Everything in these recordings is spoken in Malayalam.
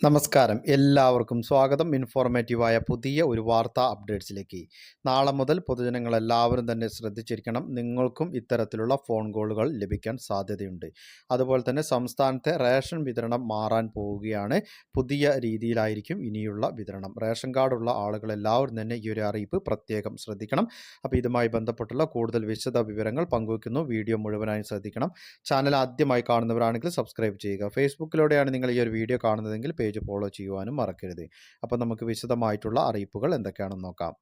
നമസ്കാരം. എല്ലാവർക്കും സ്വാഗതം. ഇൻഫോർമേറ്റീവായ പുതിയ ഒരു വാർത്താ അപ്ഡേറ്റ്സിലേക്ക്. നാളെ മുതൽ പൊതുജനങ്ങളെല്ലാവരും തന്നെ ശ്രദ്ധിച്ചിരിക്കണം. നിങ്ങൾക്കും ഇത്തരത്തിലുള്ള ഫോൺ കോളുകൾ ലഭിക്കാൻ സാധ്യതയുണ്ട്. അതുപോലെ തന്നെ സംസ്ഥാനത്തെ റേഷൻ വിതരണം മാറാൻ പോവുകയാണ്. പുതിയ രീതിയിലായിരിക്കും ഇനിയുള്ള വിതരണം. റേഷൻ കാർഡുള്ള ആളുകളെല്ലാവരും തന്നെ ഈ ഒരു അറിയിപ്പ് പ്രത്യേകം ശ്രദ്ധിക്കണം. അപ്പോൾ ഇതുമായി ബന്ധപ്പെട്ടുള്ള കൂടുതൽ വിശദ വിവരങ്ങൾ പങ്കുവയ്ക്കുന്നു. വീഡിയോ മുഴുവനായും ശ്രദ്ധിക്കണം. ചാനൽ ആദ്യമായി കാണുന്നവരാണെങ്കിൽ സബ്സ്ക്രൈബ് ചെയ്യുക. ഫേസ്ബുക്കിലൂടെയാണ് നിങ്ങൾ ഈ ഒരു വീഡിയോ കാണുന്നതെങ്കിൽ പേജ് ഫോളോ ചെയ്യുവാനും മറക്കരുത്. അപ്പോൾ നമുക്ക് വിശദമായിട്ടുള്ള അറിയിപ്പുകൾ എന്തൊക്കെയാണെന്ന് നോക്കാം.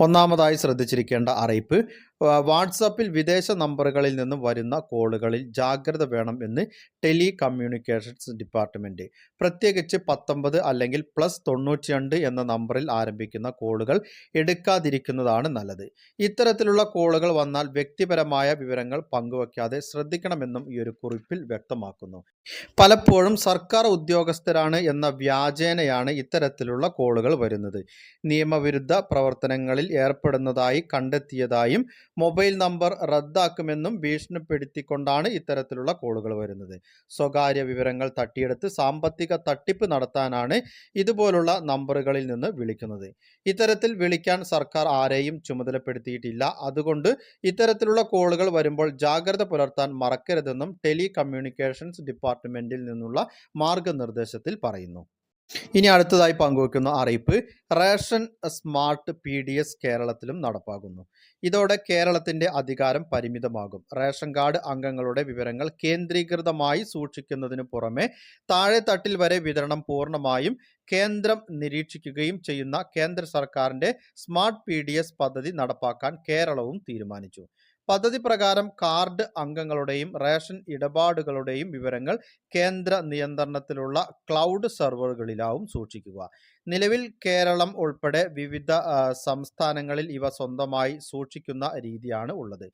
ഒന്നാമതായി ശ്രദ്ധിച്ചിരിക്കേണ്ട അറിയിപ്പ് വാട്സാപ്പിൽ വിദേശ നമ്പറുകളിൽ നിന്ന് വരുന്ന കോളുകളിൽ ജാഗ്രത വേണം എന്ന് ടെലി കമ്മ്യൂണിക്കേഷൻസ് ഡിപ്പാർട്ട്മെന്റ്. പ്രത്യേകിച്ച് പത്തൊമ്പത് അല്ലെങ്കിൽ പ്ലസ് തൊണ്ണൂറ്റി രണ്ട് എന്ന നമ്പറിൽ ആരംഭിക്കുന്ന കോളുകൾ എടുക്കാതിരിക്കുന്നതാണ് നല്ലത്. ഇത്തരത്തിലുള്ള കോളുകൾ വന്നാൽ വ്യക്തിപരമായ വിവരങ്ങൾ പങ്കുവയ്ക്കാതെ ശ്രദ്ധിക്കണമെന്നും ഈ ഒരു കുറിപ്പിൽ വ്യക്തമാക്കുന്നു. പലപ്പോഴും സർക്കാർ ഉദ്യോഗസ്ഥരാണ് എന്ന വ്യാജേനയാണ് ഇത്തരത്തിലുള്ള കോളുകൾ വരുന്നത്. നിയമവിരുദ്ധ പ്രവർത്തനങ്ങളിൽ ഏർപ്പെടുന്നതായി കണ്ടെത്തിയതായും മൊബൈൽ നമ്പർ റദ്ദാക്കുമെന്നും ഭീഷണിപ്പെടുത്തിക്കൊണ്ടാണ് ഇത്തരത്തിലുള്ള കോളുകൾ വരുന്നത്. സ്വകാര്യ വിവരങ്ങൾ തട്ടിയെടുത്ത് സാമ്പത്തിക തട്ടിപ്പ് നടത്താനാണ് ഇതുപോലുള്ള നമ്പറുകളിൽ നിന്ന് വിളിക്കുന്നത്. ഇത്തരത്തിൽ വിളിക്കാൻ സർക്കാർ ആരെയും ചുമതലപ്പെടുത്തിയിട്ടില്ല. അതുകൊണ്ട് ഇത്തരത്തിലുള്ള കോളുകൾ വരുമ്പോൾ ജാഗ്രത പുലർത്താൻ മറക്കരുതെന്നും ടെലി കമ്മ്യൂണിക്കേഷൻസ് ഡിപ്പാർട്ട്മെന്റിൽ നിന്നുള്ള മാർഗനിർദ്ദേശത്തിൽ പറയുന്നു. ഇനി അടുത്തതായി പങ്കുവെക്കുന്ന അറിയിപ്പ് ration smart P D S കേരളത്തിലും നടപ്പാകുന്നു. ഇതോടെ കേരളത്തിന്റെ അധികാരം പരിമിതമാകും. റേഷൻ കാർഡ് അംഗങ്ങളുടെ വിവരങ്ങൾ കേന്ദ്രീകൃതമായി സൂക്ഷിക്കുന്നതിനു പുറമെ താഴെ തട്ടിൽ വരെ വിതരണം പൂർണമായും കേന്ദ്രം നിരീക്ഷിക്കുകയും ചെയ്യുന്ന കേന്ദ്ര സർക്കാരിന്റെ സ്മാർട്ട് പി പദ്ധതി നടപ്പാക്കാൻ കേരളവും തീരുമാനിച്ചു. പദ്ധതി പ്രകാരം കാർഡ് അംഗങ്ങളുടെയും റേഷൻ ഇടപാടുകളുടെയും വിവരങ്ങൾ കേന്ദ്ര നിയന്ത്രണത്തിലുള്ള ക്ലൗഡ് സെർവറുകളിലാവും സൂക്ഷിക്കുക. നിലവിൽ കേരളം ഉൾപ്പെടെ വിവിധ സംസ്ഥാനങ്ങളിൽ ഇവ സ്വന്തമായി സൂക്ഷിക്കുന്ന രീതിയാണ് ഉള്ളത്.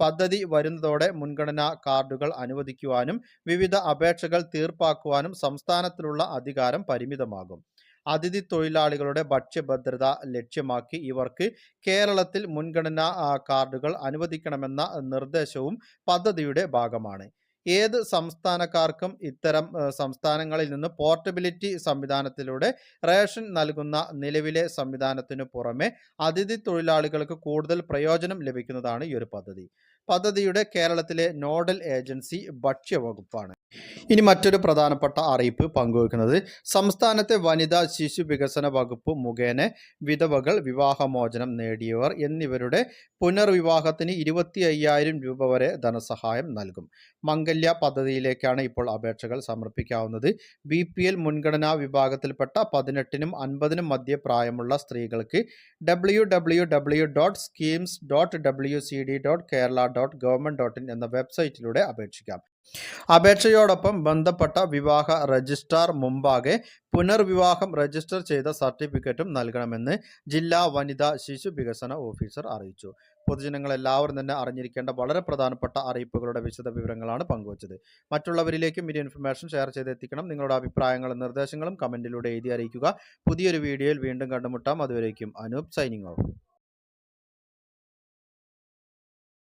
പദ്ധതി വരുന്നതോടെ മുൻഗണനാ കാർഡുകൾ അനുവദിക്കുവാനും വിവിധ അപേക്ഷകൾ തീർപ്പാക്കുവാനും സംസ്ഥാനത്തിലുള്ള അധികാരം പരിമിതമാകും. അതിഥി തൊഴിലാളികളുടെ ഭക്ഷ്യഭദ്രത ലക്ഷ്യമാക്കി ഇവർക്ക് കേരളത്തിൽ മുൻഗണനാ കാർഡുകൾ അനുവദിക്കണമെന്ന നിർദ്ദേശവും പദ്ധതിയുടെ ഭാഗമാണ്. ഏത് സംസ്ഥാനക്കാർക്കും ഇത്തരം സംസ്ഥാനങ്ങളിൽ നിന്ന് പോർട്ടബിലിറ്റി സംവിധാനത്തിലൂടെ റേഷൻ നൽകുന്ന നിലവിലെ സംവിധാനത്തിനു പുറമെ അതിഥി തൊഴിലാളികൾക്ക് കൂടുതൽ പ്രയോജനം ലഭിക്കുന്നതാണ് ഈ ഒരു പദ്ധതി. പദ്ധതിയുടെ കേരളത്തിലെ നോഡൽ ഏജൻസി ഭക്ഷ്യവകുപ്പാണ്. ഇനി മറ്റൊരു പ്രധാനപ്പെട്ട അറിയിപ്പ് പങ്കുവെക്കുന്നത് സംസ്ഥാനത്തെ വനിതാ ശിശു വികസന വകുപ്പ് മുഖേന വിധവകൾ വിവാഹമോചനം നേടിയവർ എന്നിവരുടെ പുനർവിവാഹത്തിന് ഇരുപത്തി അയ്യായിരം രൂപ വരെ ധനസഹായം നൽകും. മംഗല്യ പദ്ധതിയിലേക്കാണ് ഇപ്പോൾ അപേക്ഷകൾ സമർപ്പിക്കാവുന്നത്. ബി പി എൽ മുൻഗണനാ വിഭാഗത്തിൽപ്പെട്ട പതിനെട്ടിനും അൻപതിനും മധ്യ പ്രായമുള്ള സ്ത്രീകൾക്ക് W W W dot schemes dot W C D dot Kerala dot government dot in എന്ന വെബ്സൈറ്റിലൂടെ അപേക്ഷിക്കാം. അപേക്ഷയോടൊപ്പം ബന്ധപ്പെട്ട വിവാഹ രജിസ്ട്രാർ മുമ്പാകെ പുനർവിവാഹം രജിസ്റ്റർ ചെയ്ത സർട്ടിഫിക്കറ്റും നൽകണമെന്ന് ജില്ലാ വനിതാ ശിശു വികസന ഓഫീസർ അറിയിച്ചു. പൊതുജനങ്ങൾ എല്ലാവരും തന്നെ അറിഞ്ഞിരിക്കേണ്ട വളരെ പ്രധാനപ്പെട്ട അറിയിപ്പുകളുടെ വിശദ വിവരങ്ങളാണ് പങ്കുവച്ചത്. മറ്റുള്ളവരിലേക്കും ഈ ഇൻഫർമേഷൻ ഷെയർ ചെയ്തെത്തിക്കണം. നിങ്ങളുടെ അഭിപ്രായങ്ങളും നിർദ്ദേശങ്ങളും കമന്റിലൂടെ എഴുതി അറിയിക്കുക. പുതിയൊരു വീഡിയോയിൽ വീണ്ടും കണ്ടുമുട്ടാം. അതുവരേക്കും അനൂപ് സൈനിങ് ഓഫ്.